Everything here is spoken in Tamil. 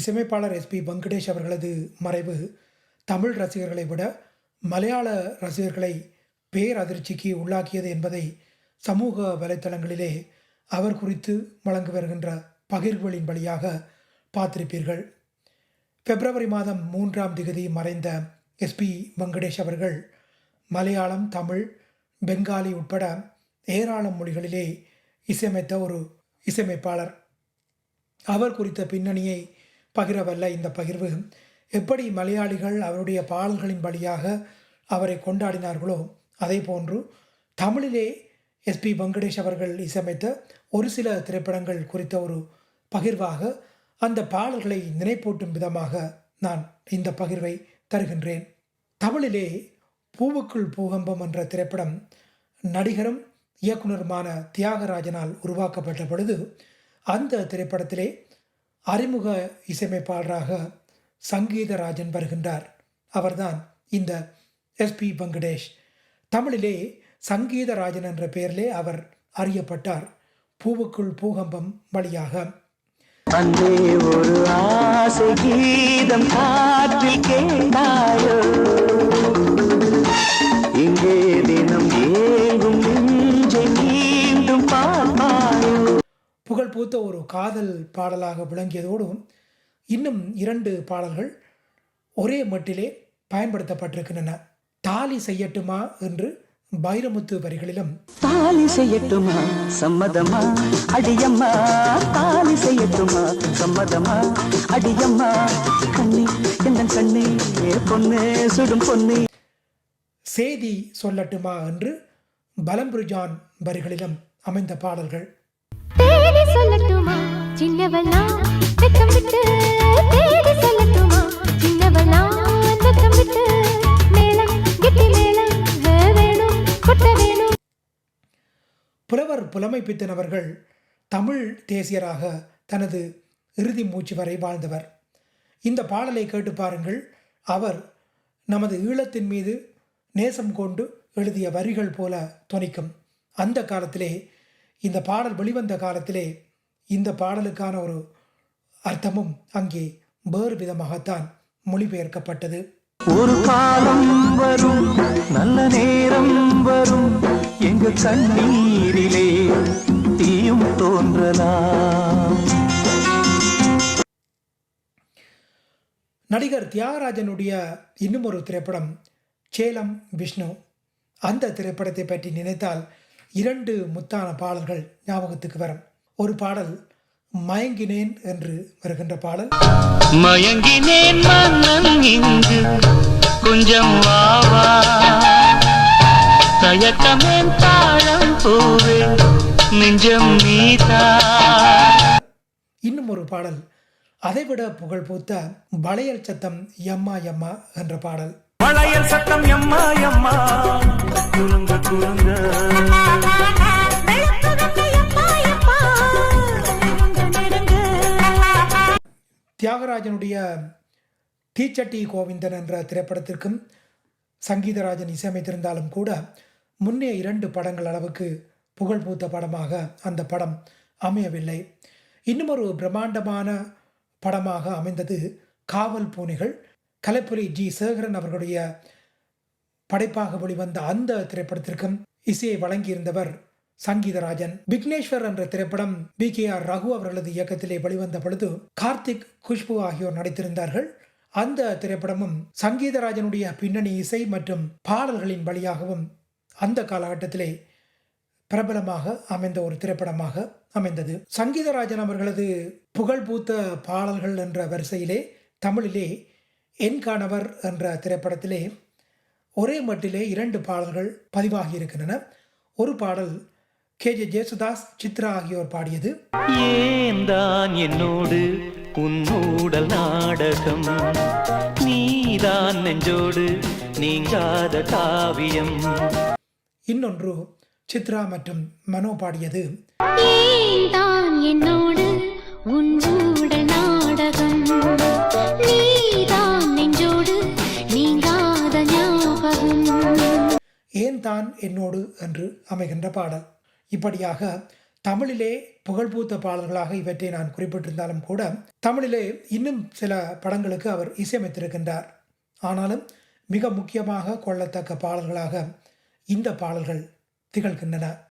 இசையமைப்பாளர் எஸ்பி வெங்கடேஷ் அவர்களது மறைவு தமிழ் ரசிகர்களை விட மலையாள ரசிகர்களை பேரதிர்ச்சிக்கு உள்ளாக்கியது என்பதை சமூக வலைத்தளங்களிலே அவர் குறித்து வழங்கி வருகின்ற பகிர்வுகளின் வழியாக பார்த்திருப்பீர்கள். பிப்ரவரி மாதம் மூன்றாம் திகதி மறைந்த எஸ்பி வெங்கடேஷ் அவர்கள் மலையாளம் தமிழ் பெங்காலி உட்பட ஏராளம் மொழிகளிலே இசையமைத்த ஒரு இசையமைப்பாளர். அவர் குறித்த பின்னணியை பகிரவல்ல இந்த பகிர்வு. எப்படி மலையாளிகள் அவருடைய பாடல்களின் வழியாக அவரை கொண்டாடினார்களோ அதே போன்று தமிழிலே எஸ்பி வெங்கடேஷ் அவர்கள் இசையமைத்த ஒரு சில திரைப்படங்கள் குறித்த ஒரு பகிர்வாக அந்த பாடல்களை நினைப்பூட்டும் விதமாக நான் இந்த பகிர்வை தருகின்றேன். தமிழிலே பூவுக்குள் பூகம்பம் என்ற திரைப்படம் நடிகரும் இயக்குனருமான தியாகராஜனால் உருவாக்கப்பட்ட பொழுது அந்த திரைப்படத்திலே அறிமுக இசையமைப்பாளராக சங்கீதராஜன் வருகின்றார். அவர்தான் இந்த எஸ்பி வெங்கடேஷ். தமிழிலே சங்கீதராஜன் என்ற பெயரிலே அவர் அறியப்பட்டார். பூவுக்குள் பூகம்பம் வழியாக. ஒரு ஆசை கீதம் காற்றில் பூத்த ஒரு காதல் பாடலாக விளங்கியதோடு இன்னும் இரண்டு பாடல்கள் ஒரே மட்டிலே பயன்படுத்தப்பட்டிருக்கின்றன. தாலி செய்யட்டுமா என்று பைரமுத்து வரிகளிலும். தாலி செய்யட்டுமா? சம்மதமா? அடியம்மா தாலி செய்யட்டுமா? சம்மதமா? அடியம்மா கண்ணி எந்த கண்ணி? பொண்ணு சுடும் பொண்ணு. சேதி சொல்லட்டுமா என்று பலம்புரிஜான் வரிகளிலும் அமைந்த பாடல்கள். தேடி சொல்லட்டுமா? சின்னவனா வெக்கம் விட்டு தேடி சொல்லட்டுமா? சின்னவனா வெக்கம் விட்டு மேளம் கெட்டி மேளம் வேணும் கொட்ட வேணும். புலவர் புலமை பித்தன் அவர்கள் தமிழ் தேசியராக தனது இறுதி மூச்சு வரை வாழ்ந்தவர். இந்த பாடலை கேட்டு பாருங்கள். அவர் நமது ஈழத்தின் மீது நேசம் கொண்டு எழுதிய வரிகள் போல துணிக்கும். அந்த காலத்திலே இந்த பாடல் வெளிவந்த காலத்திலே இந்த பாடலுக்கான ஒரு அர்த்தமும் அங்கே வேறு விதமாகத்தான் மொழிபெயர்க்கப்பட்டது. ஒரு காலம் வரும் நல்ல நேரம் வரும் எங்க கண்ணீரிலே தீயும் தோன்றலாம். நடிகர் தியாகராஜனுடைய இன்னும் ஒரு திரைப்படம் சேலம் விஷ்ணு. அந்த திரைப்படத்தை பற்றி நினைத்தால் இரண்டு முத்தான பாடல்கள் ஞாபகத்துக்கு வரும். ஒரு பாடல் மயங்கினேன் என்று வருகின்ற பாடல். மயங்கினேன் கொஞ்சம் தயக்கமேன் தாழம் பூவே நெஞ்சம் நீதா. இன்னும் ஒரு பாடல் அதைவிட புகழ் பூத்த வளையல் சத்தம் எம்மா எம்மா என்ற பாடல். மலையல் சத்தம் எம்மா எம்மா. குறுங்க குறுங்க தியாகராஜனுடைய தீச்சட்டி கோவிந்தன் என்ற திரைப்படத்திற்கும் சங்கீதராஜன் இசையமைத்திருந்தாலும் கூட முன்னே இரண்டு படங்கள் அளவுக்கு புகழ் பூத்த படமாக அந்த படம் அமையவில்லை. இன்னும் ஒரு பிரம்மாண்டமான படமாக அமைந்தது காவல் பூனைகள். கலைப்புலி ஜி. சேகரன் அவர்களுடைய படைப்பாக வெளிவந்த அந்த திரைப்படத்திற்கும் இசையை வழங்கியிருந்தவர் சங்கீதராஜன். விக்னேஸ்வர் என்ற திரைப்படம் பி. கே. ஆர். ரகு அவர்களது இயக்கத்திலே வெளிவந்த பொழுது கார்த்திக் குஷ்பு ஆகியோர் நடித்திருந்தார்கள். அந்த திரைப்படமும் சங்கீதராஜனுடைய பின்னணி இசை மற்றும் பாடல்களின் வழியாகவும் அந்த காலகட்டத்திலே பிரபலமாக அமைந்த ஒரு திரைப்படமாக அமைந்தது. சங்கீதராஜன் அவர்களது புகழ் பூத்த பாடல்கள் என்ற வரிசையிலே தமிழிலே என் கணவர் என்ற திரைப்படத்திலே ஒரே மட்டிலே இரண்டு பாடல்கள் பதிவாகி இருக்கின்றன ஒரு பாடல் கே ஜே ஜேசுதாஸ் சித்ரா ஆகியோர் பாடியது. ஏன் தான் என்னோடு உன் ஊடல் நாடகம். நீதான் நெஞ்சோடு நீங்காத காவியம். இன்னொன்று சித்ரா மற்றும் மனோ பாடியது. என்னோடு உன் ஊடல் நாடகம். நீதான் நெஞ்சோடு நீங்காத ஞாபகம். ஏன் தான் என்னோடு என்று அமைகின்ற பாடல். இப்படியாக தமிழிலே புகழ்பூத்த பாடல்களாக இவற்றை நான் குறிப்பிட்டிருந்தாலும் கூட தமிழிலே இன்னும் சில படங்களுக்கு அவர் இசையமைத்திருக்கின்றார். ஆனாலும் மிக முக்கியமாக கொள்ளத்தக்க பாடல்களாக இந்த பாடல்கள் திகழ்கின்றன.